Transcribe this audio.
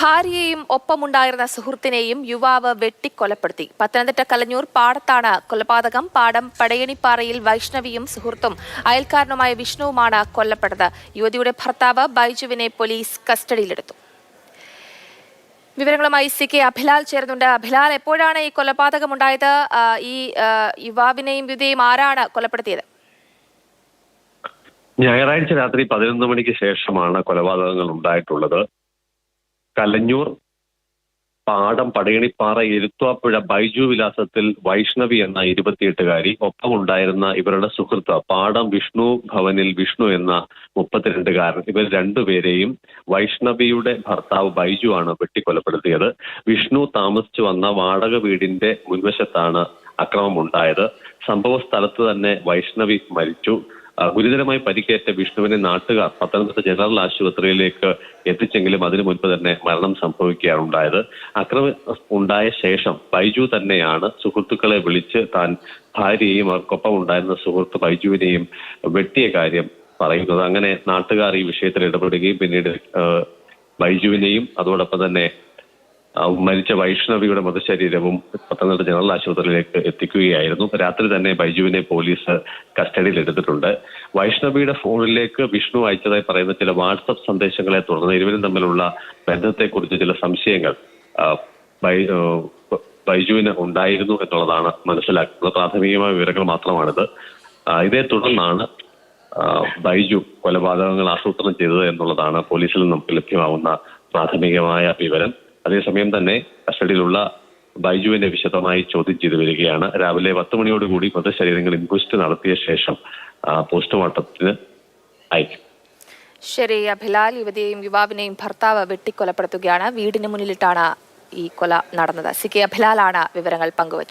ഭാര്യയെയും ഒപ്പമുണ്ടായിരുന്ന സുഹൃത്തിനെയും യുവാവ് വെട്ടിക്കൊലപ്പെടുത്തി. പത്തനംതിട്ട കലഞ്ഞൂർ പാടത്താണ് കൊലപാതകം. പാടം പടയണിപ്പാറയിൽ വൈഷ്ണവിയും സുഹൃത്തും അയൽക്കാരനുമായ വിഷ്ണുവുമാണ് കൊല്ലപ്പെട്ടത്. യുവതിയുടെ ഭർത്താവ് ബൈജുവിനെ പോലീസ് കസ്റ്റഡിയിലെടുത്തു. വിവരങ്ങളുമായി സി കെ അഭിലാൽ ചേർന്നുണ്ട് അഭിലാൽ എപ്പോഴാണ് ഈ കൊലപാതകം ഉണ്ടായത് ഈ യുവാവിനെയും യുവതിയെയും ആരാണ് കൊലപ്പെടുത്തിയത്? ഞായറാഴ്ച രാത്രി പതിനൊന്ന് മണിക്ക് ശേഷമാണ് കൊലപാതകങ്ങൾ ഉണ്ടായിട്ടുള്ളത്. കലഞ്ഞൂർ പാടം പടയണിപ്പാറ എരുത്വാപ്പുഴ ബൈജു വിലാസത്തിൽ വൈഷ്ണവി എന്ന ഇരുപത്തിയെട്ടുകാരി ഒപ്പമുണ്ടായിരുന്ന ഇവരുടെ സുഹൃത്ത് പാടം വിഷ്ണു ഭവനിൽ വിഷ്ണു എന്ന മുപ്പത്തിരണ്ടുകാരൻ. ഇവർ രണ്ടുപേരെയും വൈഷ്ണവിയുടെ ഭർത്താവ് ബൈജു ആണ് വെട്ടിക്കൊലപ്പെടുത്തിയത്. വിഷ്ണു താമസിച്ചു വന്ന വാടക വീടിന്റെ മുൻവശത്താണ് അക്രമം ഉണ്ടായത് സംഭവ സ്ഥലത്ത് തന്നെ വൈഷ്ണവി മരിച്ചു. ഗുരുതരമായി പരിക്കേറ്റ വിഷ്ണുവിനെ നാട്ടുകാർ പത്തനംതിട്ട ജനറൽ ആശുപത്രിയിലേക്ക് എത്തിച്ചെങ്കിലും അതിനു മുൻപ് തന്നെ മരണം സംഭവിക്കുകയാണ് ഉണ്ടായത് അക്രമം ഉണ്ടായ ശേഷം ബൈജു തന്നെയാണ് സുഹൃത്തുക്കളെ വിളിച്ച് താൻ ഭാര്യയെയും അവർക്കൊപ്പം ഉണ്ടായിരുന്ന സുഹൃത്ത് ബൈജുവിനെയും വെട്ടിയ കാര്യം പറയുന്നത്. അങ്ങനെ നാട്ടുകാർ ഈ വിഷയത്തിൽ ഇടപെടുകയും പിന്നീട് ബൈജുവിനെയും അതോടൊപ്പം തന്നെ മരിച്ച വൈഷ്ണവിയുടെ മൃതശരീരവും പത്തനംതിട്ട ജനറൽ ആശുപത്രിയിലേക്ക് എത്തിക്കുകയായിരുന്നു. രാത്രി തന്നെ ബൈജുവിനെ പോലീസ് കസ്റ്റഡിയിൽ എടുത്തിട്ടുണ്ട്. വൈഷ്ണവിയുടെ ഫോണിലേക്ക് വിഷ്ണു അയച്ചതായി പറയുന്ന ചില വാട്സപ്പ് സന്ദേശങ്ങളെ തുടർന്ന് ഇരുവരും തമ്മിലുള്ള ബന്ധത്തെക്കുറിച്ച് ചില സംശയങ്ങൾ ബൈജുവിന് ഉണ്ടായിരുന്നു എന്നുള്ളതാണ് മനസ്സിലാക്കുന്നത്. പ്രാഥമികമായ വിവരങ്ങൾ മാത്രമാണിത്. ഇതേ തുടർന്നാണ് ബൈജു കൊലപാതകങ്ങൾ ആസൂത്രണം ചെയ്തത് എന്നുള്ളതാണ് പോലീസിൽ നിന്നും ലഭ്യമാവുന്ന പ്രാഥമികമായ വിവരം. അതേസമയം തന്നെ കസ്റ്റഡിയിലുള്ള ബൈജുവിനെ വിശദമായി ചോദ്യം ചെയ്തു വരികയാണ്. രാവിലെ പത്ത് മണിയോടുകൂടി മൃതശരീരങ്ങൾ ഇൻക്വസ്റ്റ് നടത്തിയ ശേഷം പോസ്റ്റ്മോർട്ടത്തിന് അയക്കും. ശരി അഭിലാൽ യുവതിയെയും യുവാവിനെയും ഭർത്താവ് വെട്ടിക്കൊലപ്പെടുത്തുകയാണ്. വീടിന് മുന്നിലിട്ടാണ് ഈ കൊല നടന്നത്. സി കെ അഭിലാലാണ് വിവരങ്ങൾ പങ്കുവച്ചത്.